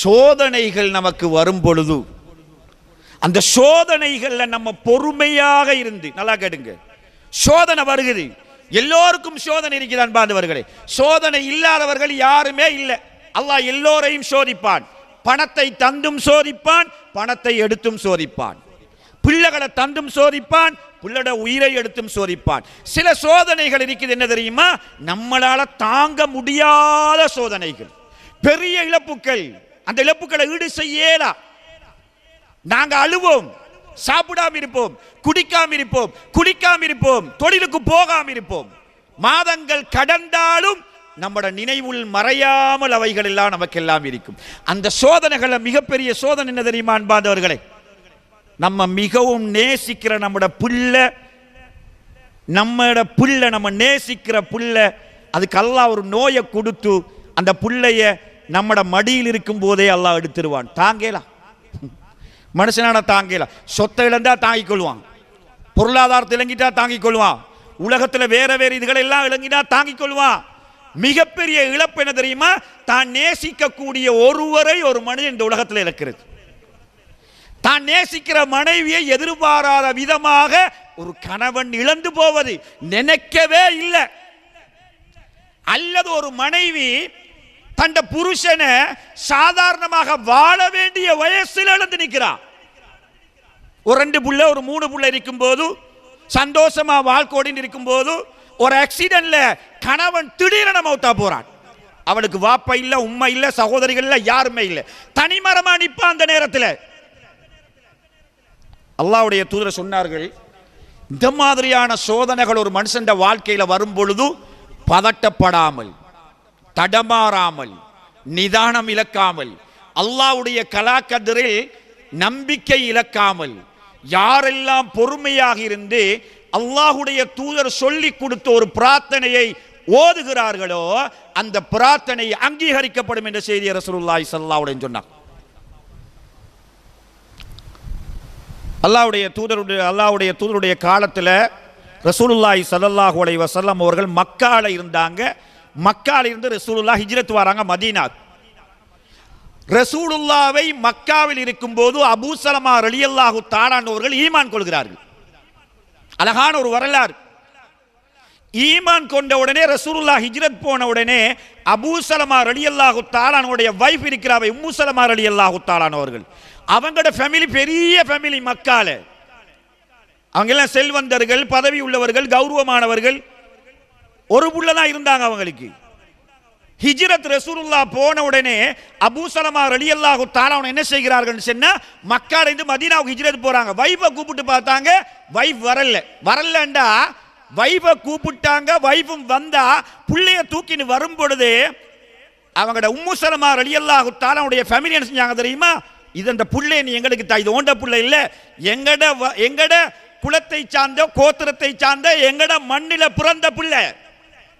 சோதனைகள் நமக்கு வரும் பொழுது அந்த சோதனைகளில் நம்ம பொறுமையாக இருந்து நல்லா கேடுங்க சோதனை வருகிறது எல்லோருக்கும் சோதனை இருக்குது அன்பாந்தவர்களே சோதனை இல்லாதவர்கள் யாருமே இல்லை. அல்லாஹ் எல்லோரையும் சோதிப்பான். பணத்தை தந்தும் சோதிப்பான் பணத்தை எடுத்தும் சோதிப்பான். பிள்ளைகளை தந்தும் சோதிப்பான் பிள்ளட உயிரை எடுத்தும் சோதிப்பான். சில சோதனைகள் இருக்குது என்ன தெரியுமா? நம்மளால தாங்க முடியாத சோதனைகள். பெரிய இழப்புகள். அந்த இழப்புகளை ஈடு செய்யலாம் நாங்க அழுவோம். சாப்பிடாம இருப்போம். குடிக்காம இருப்போம். குளிக்காம இருப்போம். தொழிலுக்கு போகாம இருப்போம். மாதங்கள் கடந்தாலும் நம்மட நினைவுள் மறையாமல் அவைகள் எல்லாம் நமக்கெல்லாம் இருக்கும். அந்த சோதனைகளை மிகப்பெரிய சோதனை என்ன தெரியுமா அன்பாந்தவர்களே நம்ம மிகவும் நேசிக்கிற நம்மட புல்ல நம்மட புல்ல நம்ம நேசிக்கிற புல்ல அதுக்கு ஒரு நோயை கொடுத்து அந்த பிள்ளைய நம்மட மடியில் இருக்கும் போதே அல்லாஹ் எடுத்துருவான். தாங்கலாம் மனுஷனான தாங்கலாம் சொத்தை இழந்தா தாங்கிக் கொள்வான். பொருளாதாரத்தை இழங்கிட்டா தாங்கிக் கொள்வான். உலகத்தில் வேற வேற இதுகளை எல்லாம் இழங்கிட்டா தாங்கிக் கொள்வான். மிகப்பெரிய இழப்பு என்ன தெரியுமா? தான் நேசிக்கக்கூடிய ஒருவரை ஒரு மனிதன் இந்த உலகத்தில் இழக்கிறது. தான் நேசிக்கிற மனைவியை எதிர்பாராத விதமாக ஒரு கணவன் இழந்து போவது நினைக்கவே இல்லை. அல்லது ஒரு மனைவி தண்ட புருஷனை சாதாரணமாக வாழ வேண்டிய வயசில் எழுந்து நிற்கிறான். ஒரு ரெண்டு புள்ள ஒரு மூணு புள்ள இருக்கும் போது சந்தோஷமா வாழ்க்கோடின்னு இருக்கும் போது ஒரு ஆக்சிடென்ட்ல கணவன் திடீரென மௌத்தா போறான். அவளுக்கு வாப்பா இல்ல உம்மை இல்ல சகோதரிகள் இல்ல யாருமே இல்ல. தனிமரமா நிப்பா அந்த நேரத்தில். அல்லாவுடைய தூதர் சொன்னார்கள் இந்த மாதிரியான சோதனைகள் ஒரு மனுஷன் வாழ்க்கையில் வரும் பொழுது பதட்டப்படாமல் தடமாறாமல் நிதானம் இழக்காமல் அல்லாவுடைய கலாக்கதிரில் நம்பிக்கை இழக்காமல் யாரெல்லாம் பொறுமையாக இருந்து அல்லாஹுடைய தூதர் சொல்லி கொடுத்த ஒரு பிரார்த்தனையை ஓதுகிறார்களோ அந்த பிரார்த்தனை அங்கீகரிக்கப்படும் என்ற செய்தி ரசூலுல்லாஹி ஸல்லல்லாஹு சொன்னார். அல்லாவுடைய தூதருடைய அல்லாவுடைய தூதருடைய காலத்தில் ரசூலுல்லாஹி ஸல்லல்லாஹு அலைஹி வஸல்லம் அவர்கள் மக்கால இருந்தாங்க. மக்கால இருந்து ஹிஜ்ரத் வராங்க மதீனாத் ரசூலுல்லாவை மக்காவில் இருக்கும்போது அபூ சலமா ரலியல்லாஹு தாடாண்டவர்கள் ஈமான் கொள்கிறார்கள். அழகான ஒரு வரலாறு. ஈமான் கொண்ட உடனே ரசூலுல்லா ஹிஜ்ரத் போன உடனே அபூ சலமா ரலியல்லாஹு தாளானுடைய வைஃப் இருக்கிறாவை உம்மு சலமா ரலியல்லாஹு தாலானவர்கள் அவங்களோட ஃபேமிலி பெரிய ஃபேமிலி மக்கால. அவங்க எல்லாம் செல்வந்தர்கள் பதவி உள்ளவர்கள் கௌரவமானவர்கள் ஒரு புள்ள தான் இருந்தாங்க அவங்களுக்கு. ஹிஜ்ரத் ரசூலுல்லா போன உடனே அபூ சலமா ரலியல்லாஹு தாலா என்ன செய்கிறார்கள் சொன்னா மக்கால இருந்து மதீனாவுக்கு ஹிஜ்ரத் போறாங்க. வைஃபை கூப்பிட்டு பார்த்தாங்க வைஃப் வரல. வரலண்டா வைஃபை கூப்பிட்டாங்க வைஃபும் வந்தா புள்ளைய தூக்கின்னு வரும் பொழுது அவங்களோட உம்மு சலமா ரலியல்லாஹு தாலாவுடைய ஃபேமிலி என்ன செஞ்சாங்க தெரியுமா? இது அந்த புள்ளை நீ எங்களுக்கு தா இது ஓண்ட பிள்ளை இல்லை. எங்கட வ- எங்கட குலத்தை சார்ந்த கோத்திரத்தை சார்ந்த எங்கட மண்ணில பிறந்த பிள்ளை.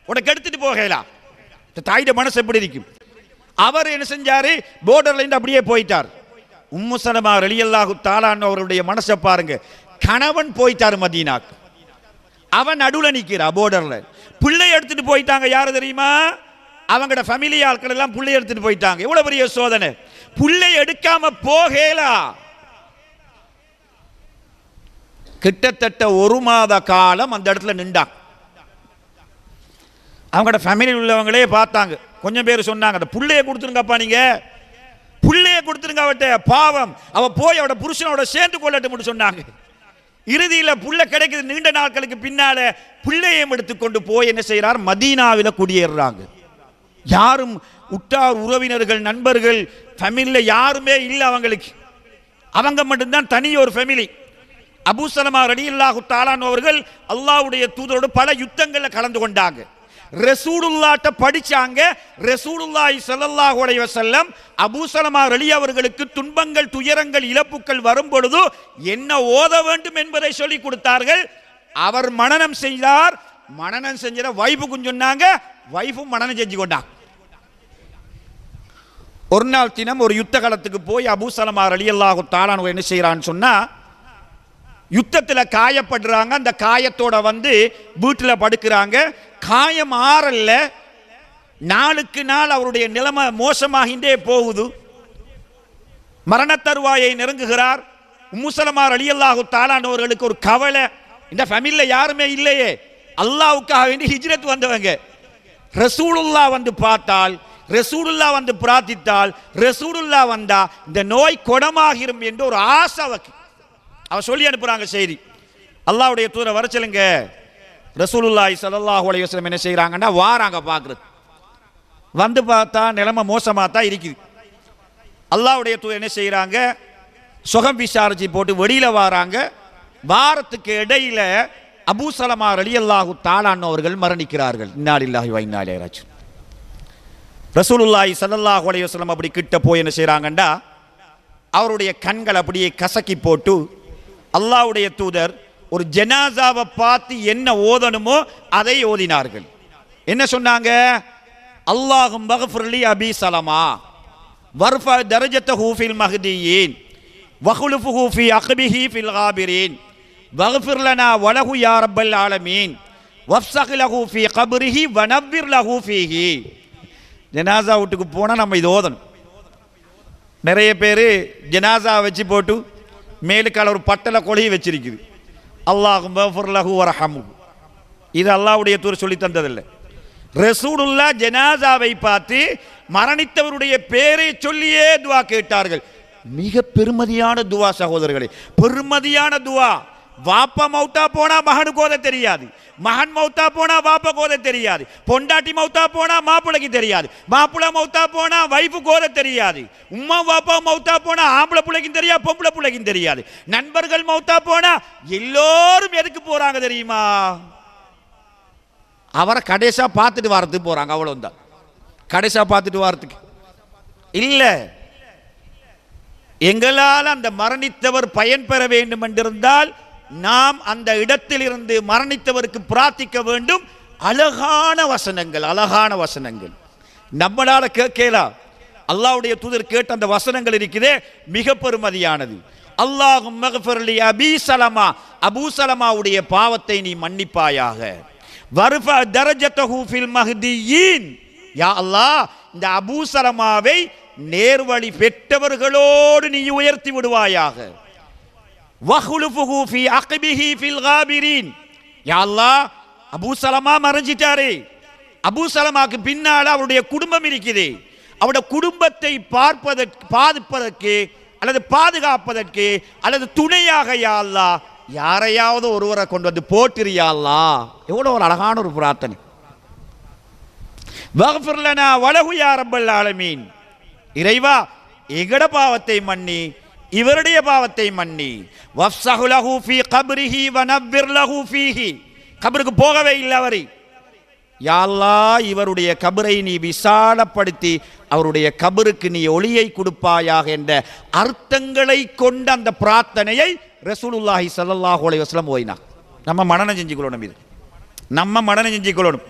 உனக்கு எடுத்துட்டு போகலாம். இந்த தாயிட மனசு எப்படி இருக்கும்? அவர் என்ன செஞ்சாரு? போர்டர்ல இருந்து அப்படியே போயிட்டார். உம்முசனமா ரெலியல்லாஹு ரலியல்லாஹு தாலான் அவருடைய மனசை பாருங்க. கணவன் போயிட்டார் மதீனாக்கு. அவன் நடுவில் நிற்கிறா போர்டர்ல பிள்ளை எடுத்துட்டு போயிட்டாங்க யாரு தெரியுமா? அவங்களோட ஃபேமிலி ஆட்கள் எல்லாம் புள்ளை எடுத்துட்டு போயிட்டாங்க. எவ்வளவு பெரிய சோதனை. புள்ளை எடுக்காம போகலா. கிட்டத்தட்ட ஒரு மாத காலம் அந்த இடத்துல நின்றான். அவங்களோட ஃபேமிலியில் உள்ளவங்களே பார்த்தாங்க. கொஞ்சம் பேர் சொன்னாங்க அந்த புள்ளைய கொடுத்துருங்கப்பா நீங்க. புள்ளைய கொடுத்துருங்க அவட்ட பாவம். அவள் போய் அவட புருஷனோட சேர்ந்து கொள்ளட்டும் சொன்னாங்க. இறுதியில் புள்ள கிடைக்குது நீண்ட நாட்களுக்கு பின்னால புள்ளையும் எடுத்துக்கொண்டு போய் என்ன செய்கிறார் மதீனாவில் குடியேறுறாங்க. யாரும் உற்றார் உறவினர்கள் நண்பர்கள் ஃபேமிலியில் யாருமே இல்லை அவங்களுக்கு. அவங்க மட்டும்தான் தனி ஒரு ஃபேமிலி அபு சலமா ரலியல்லாஹு தாலான் அவர்கள் அல்லாஹ்வுடைய தூதரோடு பல யுத்தங்களில் கலந்து கொண்டாங்க. ரசூலுல்லாட்ட படிச்சாங்க. ரசூலுல்லாஹி ஸல்லல்லாஹு அலைஹி செல்லம் அபூ அலி அவர்களுக்கு துன்பங்கள் துயரங்கள் இழப்புகள் வரும் பொழுது என்ன ஓத வேண்டும் என்பதை சொல்லி கொடுத்தார்கள். அவர் மனநம் செய்தார். மனநம் செஞ்சத வைஃபுக்கும் சொன்னாங்க. வைஃபும் மனனம் செஞ்சு கொண்டாங்க ஒரு நாள் தினம் ஒரு யுத்த காலத்துக்கு போய் அபூ அலி அல்லாஹு தாலான் என்ன செய்யறான்னு சொன்னா யுத்தத்தில் காயப்படுறாங்க. அந்த காயத்தோட வந்து வீட்டில் படுக்கிறாங்க. காயம் ஆறல்ல. நாளுக்கு நாள் அவருடைய நிலைமை மோசமாகின்றே போகுது. மரண தருவாயை நெருங்குகிறார் முசலமார் அலியல்லாஹு தாலானவர்களுக்கு ஒரு கவலை. இந்த ஃபேமிலியில் யாருமே இல்லையே. அல்லாவுக்காக வேண்டி ஹிஜ்ரத் வந்தவங்க. ரசூலுல்லா வந்து பார்த்தால் ரசூலுல்லா வந்து பிரார்த்தித்தால் ரசூலுல்லா வந்தா இந்த நோய் குணமாகிரும் என்று ஒரு ஆசை அவன் சொல்லி அனுப்புகிறாங்க செய்தி. அல்லாவுடைய தூரை வர சொல்லுங்க. ரசூலுல்லாய் ஸல்லல்லாஹு அலைஹி என்ன செய்கிறாங்கன்னா வாராங்க பார்க்குறது. வந்து பார்த்தா நிலைமை மோசமாக தான் இருக்குது. அல்லாவுடைய தூர் என்ன செய்கிறாங்க சுகம் விசாரிச்சு போட்டு வெளியில் வாராங்க. வாரத்துக்கு இடையில் அபு சலமார் ரலியல்லாஹு தாலான் அவர்கள் மரணிக்கிறார்கள். இன்னாலில்லாஹி வ இன்னா இலைஹி ராஜிஊன். ரசூலுல்லாஹி ஸல்லல்லாஹு அப்படி கிட்ட போய் என்ன செய்கிறாங்கன்னா அவருடைய கண்கள் அப்படியே கசக்கி போட்டு அல்லாஹ்வுடைய தூதர் ஒரு ஜனாசாவை பார்த்து என்ன ஓதணுமோ அதை ஓதினார்கள். என்ன சொன்னாங்க? அல்லாஹும் மகஃபிர்லி அபி சலமா. வர்ஃபா தரஜத்த ஹூஃபில் மஹ்தியீன். வஹுலுஃபு ஹூஃபி அஹ்பிஹி ஃபில் காபிரீன். வக்ஃபிர் லனா வலஹு யா ரப்பல் ஆலமீன். வஃப்சஹ் லஹு ஃபி கப்ரிஹி வனவ்விர் லஹு ஃபீஹி. ஜனாசா வீட்டுக்கு போனால் நம்ம இது ஓதணும். நிறைய பேர் ஜனாசா வச்சு போட்டு மேலுக்கால ஒரு பட்டலை கொலையை வச்சிருக்குது. அல்லாஹும் லஹு வரஹமு இது அல்லாவுடைய தூர் சொல்லி தந்ததில்லை ரசூலுல்லா ஜனாசாவை பார்த்து மரணித்தவருடைய பேரை சொல்லியே துவா கேட்டார்கள். மிக பெருமதியான துவா சகோதரர்களே பெருமதியான துவா. வாப்பா மவுட்டா போனா மகனுக்கு ஓத தெரியாது. மகன் மௌத்தா போனா பாப்ப கோத தெரியாது. பொண்டாட்டி மௌத்தா போனா மாப்பிளைக்கு தெரியாது. மாப்பிள்ளை மௌத்தா போனா வைஃபு கோத தெரியாது. உம்மா வாப்பா மௌத்தா போனா ஆம்பளை பிள்ளைக்கும் தெரியாது பொம்பளை பிள்ளைக்கும் தெரியாது. நண்பர்கள் மௌத்தா போனா எல்லோரும் எதுக்கு போறாங்க தெரியுமா? அவரை கடைசா பார்த்துட்டு வரதுக்கு போறாங்க அவ்வளவுதான். கடைசா பார்த்துட்டு வரதுக்கு இல்ல. எங்களால் அந்த மரணித்தவர் பயன் பெற வேண்டும் என்றிருந்தால் நாம் அந்த இடத்திலிருந்து மரணித்தவருக்கு பிரார்த்திக்க வேண்டும். அழகான வசனங்கள் அழகான வசனங்கள். நம்மளால கேட்கலாம் அல்லாஹ்வுடைய தூதர் கேட்ட அந்த வசனங்கள் இருக்குதே மிக பெருமதியானது. அல்லாஹும் மகஃபர்லி அபி சலமா அபூ சலமாவுடைய பாவத்தை நீ மன்னிப்பாயாக. வருஃப தரஜத்தஹூஃபில் மஹ்தியீன். யா அல்லாஹ் இந்த அபூ சலமாவை நேர்வழி பெற்றவர்களோடு நீ உயர்த்தி விடுவாயாக. வஹுலுஃபுஹு ஃபி அக்பிஹி ஃபில் காபிரீன் யா அல்லாஹ் அபூ சலமா மறைஞ்சிட்டாரு. அபூ சலமாக்கு பின்னால் அவருடைய குடும்பம் இருக்குது. அவருடைய குடும்பத்தை பார்ப்பதற்கு பாதிப்பதற்கு அல்லது பாதுகாப்பதற்கு அல்லது துணையாக யா அல்லாஹ் யாரையாவது ஒருவரை கொண்டு வந்து போட்டிரியா எவ்வளோ ஒரு அழகான ஒரு பிரார்த்தனை. வக்ஃபிர் வலகு வலஹு ஆலமீன். இறைவா எங்கட பாவத்தை மன்னி இவருடைய பாவத்தை மன்னி. வஃப்ஸஹு லஹு ஃபீ கப்ரிஹி வனவ்விர் கபருக்கு போகவே இல்லை அவரை. யா இவருடைய கபரை நீ விசாலப்படுத்தி அவருடைய கபருக்கு நீ ஒளியை கொடுப்பாயாக என்ற அர்த்தங்களை கொண்ட அந்த பிரார்த்தனையை ரசூலுல்லாஹி சல்லாஹூ அலி வஸ்லம் ஓயினா நம்ம மனனம் செஞ்சுக்கொள்ளணும் இது. நம்ம மனனம் செஞ்சுக்கொள்ளணும்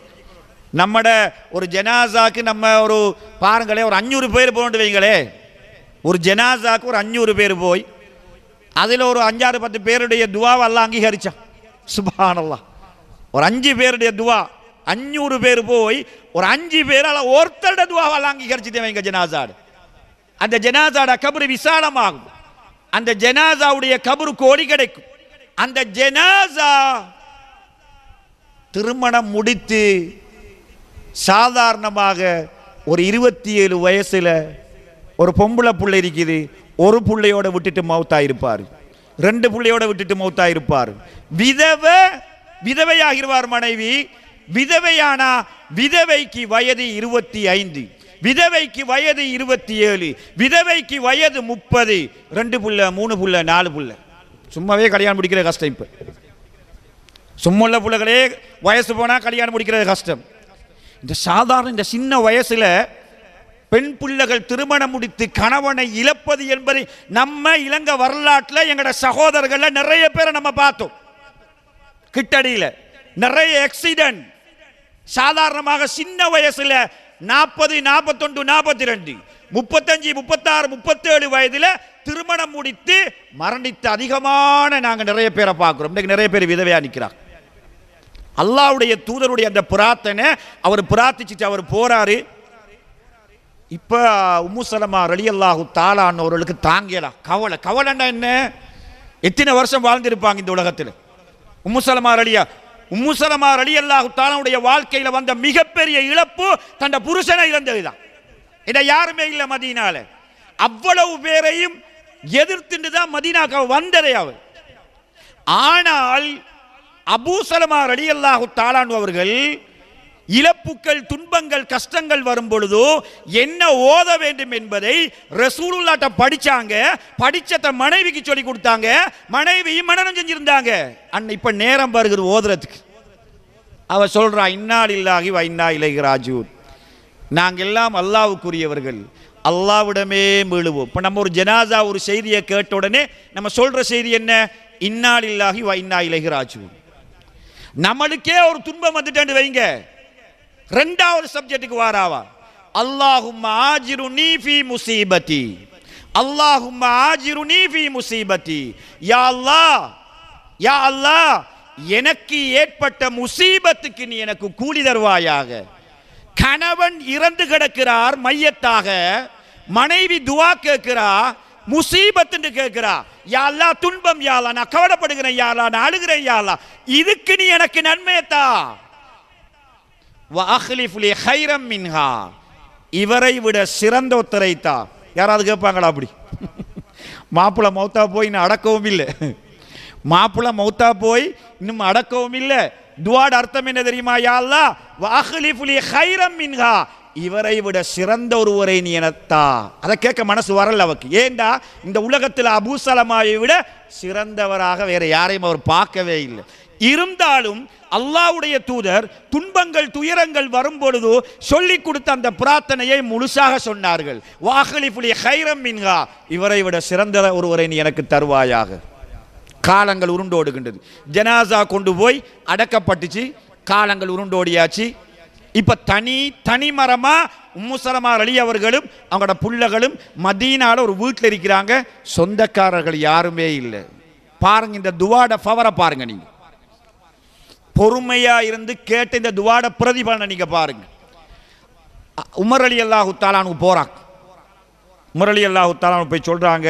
நம்மட ஒரு ஜனாசாக்கு நம்ம ஒரு பாருங்களே ஒரு அஞ்சூறு பேர் போகணும் வைங்களே ஒரு ஜனாசாக்கு ஒரு அஞ்சூறு பேர் போய் அதில் ஒரு அஞ்சாறு பத்து பேருடைய துவாவை எல்லாம் அங்கீகரித்தான் சுபானல்லா ஒரு அஞ்சு பேருடைய துவா அஞ்சூறு பேர் போய் ஒரு அஞ்சு பேரால் ஒருத்தருடைய துவாவெல்லாம் அங்கீகரிச்சுட்டேன் எங்கள் ஜனாசாடு. அந்த ஜனாசாட கபரு விசாலமாகும். அந்த ஜனாசாவுடைய கபரு கோடி கிடைக்கும். அந்த ஜனாசா திருமணம் முடித்து சாதாரணமாக ஒரு இருபத்தி ஏழு வயசில் ஒரு பொம்பளை புள்ளை இருக்குது. ஒரு பிள்ளையோட விட்டுட்டு மௌத்தா இருப்பார் ரெண்டு பிள்ளையோட விட்டுட்டு மௌத்தா இருப்பார் விதவை விதவையாகிருவார் மனைவி. விதவையானா விதவைக்கு வயது இருபத்தி ஐந்து. விதவைக்கு வயது இருபத்தி ஏழு. விதவைக்கு வயது முப்பது. ரெண்டு புள்ள மூணு புள்ள நாலு புள்ள. சும்மாவே கல்யாணம் முடிக்கிற கஷ்டம் இப்போ. சும்மா உள்ள பிள்ளைகளே வயசு போனால் கல்யாணம் முடிக்கிறது கஷ்டம். இந்த சாதாரண இந்த சின்ன வயசில் பெண் பிள்ளைகள் திருமணம் முடித்து கணவனை இழப்பது என்பதை நம்ம இலங்கை வரலாற்றில் எங்களோட சகோதரர்களில் நிறைய பேரை நம்ம பார்த்தோம். கிட்டடியில் நிறைய ஆக்சிடென்ட் சாதாரணமாக சின்ன வயசில் நாற்பது நாற்பத்தொன்று நாற்பத்தி ரெண்டு முப்பத்தஞ்சு முப்பத்தாறு முப்பத்தேழு வயதில் திருமணம் முடித்து மரணித்த அதிகமான நாங்கள் நிறைய பேரை பார்க்குறோம். இன்றைக்கு நிறைய பேர் விதவையாக நிற்கிறாங்க அல்லாவுடைய தூதருடைய அந்த பிரார்த்தனை அவர் பிரார்த்திச்சுட்டு அவர் போறாரு. இப்போ உம்முசலமா ரலியல்லாஹு தாலான்னவர்களுக்கு தாங்கலாம் கவலை. கவலைன்னா என்ன? எத்தனை வருஷம் வாழ்ந்திருப்பாங்க இந்த உலகத்தில்? உம்முசலமா ரலியா உம்முசலமா ரலியல்லாஹு தாலாவுடைய வாழ்க்கையில் வந்த மிகப்பெரிய இழப்பு தன்னை புருஷனை இழந்ததுதான். இதை யாருமே இல்லை மதீனால. அவ்வளவு பேரையும் எதிர்த்துட்டு தான் மதீனாக்கு வந்ததே அவர். ஆனால் அபூசலமா ரலியல்லாஹு தாலான் அவர்கள் இழப்புக்கள் துன்பங்கள் கஷ்டங்கள் வரும் பொழுதோ என்ன ஓத வேண்டும் என்பதை ரசூலுல்லாட்ட படிச்சாங்க. படிச்சத மனைவிக்கு சொல்லி கொடுத்தாங்க. மனைவியும் மனநம் செஞ்சிருந்தாங்க. அண்ணன் இப்ப நேரம் வருகிறது ஓதுறதுக்கு. அவ சொல்றா இன்னால் இல்லாகி வைன்னா இலகி ராஜூர் நாங்கள் எல்லாம் அல்லாவுக்குரியவர்கள். அல்லாவிடமே மீழுவோம் இப்போ நம்ம ஒரு ஜனாசா ஒரு செய்தியை கேட்ட உடனே நம்ம சொல்ற செய்தி என்ன? இன்னால் இல்லாகி வைன்னா இலகி ராஜூர் நம்மளுக்கே ஒரு துன்பம் வந்துட்டேன்னு வைங்க. ரெண்டாவது சப்ஜெக்ட்டுக்கு வாராவா? அல்லாஹும் ஆஜிரு நீஃபி முசீபதி அல்லாஹும் ஆஜிரு நீஃபி முசீபதி யா அல்லாஹ் யா அல்லாஹ் எனக்கு ஏற்பட்ட முசீபத்துக்கு நீ எனக்கு கூலி தருவாயாக. கணவன் இறந்து கிடக்கிறார் மையத்தாக. மனைவி துவா கேட்கிறா முசீபத்துன்னு கேட்கிறா. யா துன்பம் யாழா நான் கவலைப்படுகிறேன் யாழா நான் அழுகிறேன் யாழா இதுக்கு நீ எனக்கு நன்மையத்தா? ஹைரம் மின்ஹா. இவரை விட சிறந்த ஒத்தரைத்தா தா யாராவது கேட்பாங்களா அப்படி? மாப்பிள்ளை மௌத்தா போய் இன்னும் அடக்கவும் இல்லை. மாப்பிள்ளை மௌத்தா போய் இன்னும் அடக்கவும் இல்லை. துவாட் அர்த்தம் என்ன தெரியுமா யாழ்லா அல்லாஹ்? ஹைரம் மின்ஹா. இவரை விட சிறந்த ஒருவரை நீ எனத்தா. அதை கேட்க மனசு வரல அவக்கு ஏண்டா? இந்த உலகத்தில் அபூசலமாவை விட சிறந்தவராக வேற யாரையும் அவர் பார்க்கவே இல்லை. இருந்தாலும் அல்லாஹ்வுடைய தூதர் துன்பங்கள் துயரங்கள் வரும் பொழுது சொல்லி கொடுத்த அந்த பிரார்த்தனையை முழுசாக சொன்னார்கள். வாகலிஃபுலி ஹைரம் மின்ஹா. இவரை விட சிறந்த ஒருவரை நீ எனக்கு தருவாயாக. காலங்கள் உருண்டோடுகின்றது. ஜனாசா கொண்டு போய் அடக்கப்பட்டுச்சு. காலங்கள் உருண்டோடியாச்சு. இப்போ தனி தனி மரமா உம்முசலமா அலி அவர்களும் அவங்களோட புள்ளகளும் மதீனால ஒரு வீட்டில் இருக்கிறாங்க. சொந்தக்காரர்கள் யாருமே இல்லை. பாருங்க இந்த துவாட பவரை பாருங்க நீங்க. பொறுமையா இருந்து கேட்ட இந்த துவாட பிரதிபலனை நீங்க பாருங்க. உமர் அலி அல்லாஹு தாலானு போறாங்க உமர் அலி அல்லாஹு தாலானு போய் சொல்றாங்க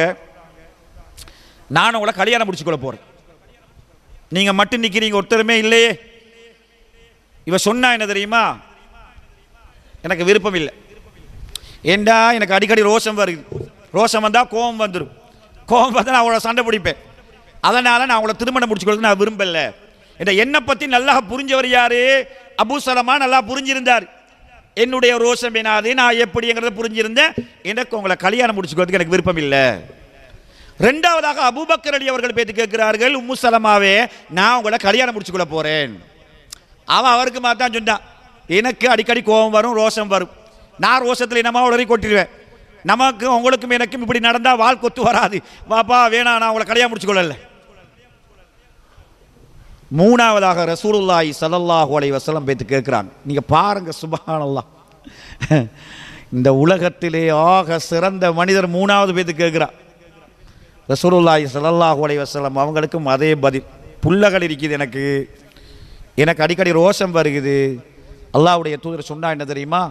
நான் உங்களை கல்யாணம் முடிச்சுக்கொள்ள போறேன். நீங்க மட்டும் நிக்கிறீங்க ஒருத்தருமே இல்லையே. இவ சொன்னா என்ன தெரியுமா? எனக்கு விருப்பம் இல்லை. ஏண்டா எனக்கு அடிக்கடி ரோஷம் வருது. ரோஷம் வந்தால் கோபம் வந்துடும் கோபம் வந்தால் நான் அவளை சண்டை பிடிப்பேன். அதனால் நான் அவளை திருமணம் முடிச்சுக்கிறது நான் விரும்பலை. இந்த என்னை பற்றி நல்லா புரிஞ்சவர் யாரு? அபு சலமா நல்லா புரிஞ்சிருந்தார். என்னுடைய ரோஷம் என்னாது நான் எப்படிங்கிறத புரிஞ்சிருந்தேன். எனக்கு உங்களை கல்யாணம் முடிச்சுக்கிறதுக்கு எனக்கு விருப்பம் இல்லை. ரெண்டாவதாக அபுபக்கர் அலி அவர்கள் பேத்து கேட்கிறார்கள் உம்மு சலமாவே நான் உங்களை கல்யாணம் முடிச்சுக்கொள்ள போகிறேன் அவன் அவருக்கு மாத்தான் சொன்னான் எனக்கு அடிக்கடி கோபம் வரும் ரோஷம் வரும். நான் ரோஷத்தில் என்னமா உடனே கொட்டிடுவேன். நமக்கு உங்களுக்கும் எனக்கும் இப்படி நடந்தால் வாழ் கொத்து வராது. வாப்பா வேணா நான் உங்களை கல்யாணம் முடிச்சுக்கொள்ளலை. மூணாவதாக ரசூலுல்லாஹி சலல்லாஹு அலைஹி வசலம் பேத்து கேட்குறாங்க. நீங்கள் பாருங்கள் சுபஹானல்லா இந்த உலகத்திலே ஆக சிறந்த மனிதர் மூணாவது பேத்து கேட்குறான் ரசூலுல்லாஹி சலல்லாஹு அலைஹி வசலம் அவங்களுக்கும் அதே பதில். புள்ளகள் இருக்குது எனக்கு. எனக்கு அடிக்கடி ரோஷம் வருகுது அல்லாஹ்வுடைய தூதர் சொன்னா என்ன தெரியுமா?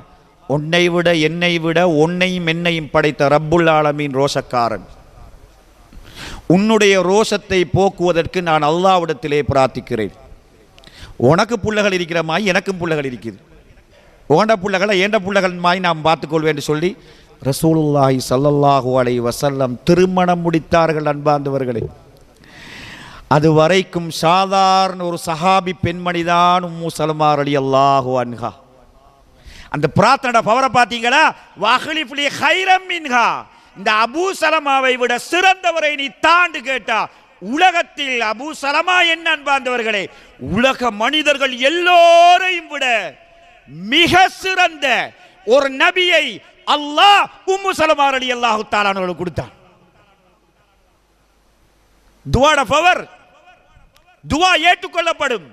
உன்னை விட என்னை விட உன்னையும் என்னையும் படைத்த ரப்புல் ஆலமீன் ரோஷக்காரன். உன்னுடைய ரோஷத்தை போக்குவதற்கு நான் அல்லாவிடத்திலே பிரார்த்திக்கிறேன். உனக்கு புள்ளகள் இருக்கிற மாதிரி எனக்கும் புள்ளகள் இருக்குது. ஓண்ட பிள்ளைகளை ஏண்ட பிள்ளைகள் மாதிரி நாம் பார்த்துக்கொள்வேன் சொல்லி ரசூலுல்லாஹி சல்லல்லாஹு அலை வசல்லம் திருமணம் முடித்தார்கள் அன்பார்ந்தவர்களே. அது வரைக்கும் சாதாரண ஒரு சஹாபி பெண்மணிதான் உம்மு சலமார் அலி அல்லாஹு அன்ஹா. அந்த பிரார்த்தனோட பவரை பார்த்தீங்களா? வஹலிஃப்லி ஹைரம் மின்ஹா. இந்த அபூ சலமாவை விட சிறந்தவரை நீ தாண்டு கேட்டா உலகத்தில் அபூ சலமா என்ன அன்பார்ந்தவர்களே உலக மனிதர்கள் எல்லோரையும் விட மிக சிறந்த ஒரு நபியை அல்லாஹ் உம்மு சலமார் அலி அல்லாஹு தாலானவர்களுக்கு கொடுத்தான். துவாட பவர் துவா ஏற்றுக்கொள்ளப்படும்.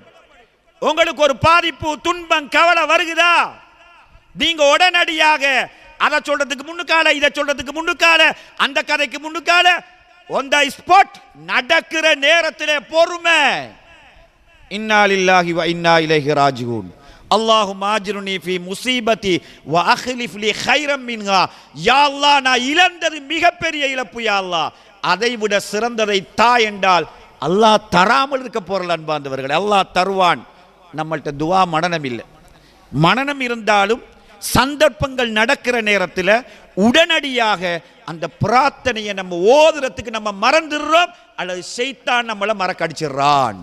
உங்களுக்கு ஒரு பாதிப்பு துன்பம் கவலை வருகுதா நீங்க உடனடியாக அதை சொல்றதுக்கு முன்னுக்கால இதை சொல்றதுக்கு முன்னுக்கால அந்த கதைக்கு முன்னுக்கால. ஒன் the ஸ்பாட் நடக்கிற நேரத்திலே பொறுமை. இன்னாலில்லாஹி வ இன்னா இலைஹி ராஜிஊன். அல்லாஹு மாஜிருனி ஃபி முசீபத்தி வ அஹ்லிஃப் லி ஹைரம் மின்ஹா. யா அல்லாஹ் நான் இழந்தது மிகப்பெரிய இழப்பு யா அல்லாஹ். அதை விட சிறந்ததை தா என்றால் அல்லாஹ் தராமல் இருக்க போறல் அன்பாந்தவர்கள் அல்லாஹ் தருவான். நம்மள்ட்ட துவா மனனம் இல்லை. மனனம் இருந்தாலும் சந்தர்ப்பங்கள் நடக்கிற நேரத்தில் உடனடியாக அந்த பிரார்த்தனையை நம்ம ஓதுறதுக்கு நம்ம மறந்துடுறோம் அல்லது செய்தான் நம்மளை மறக்கடிச்சிடுறான்.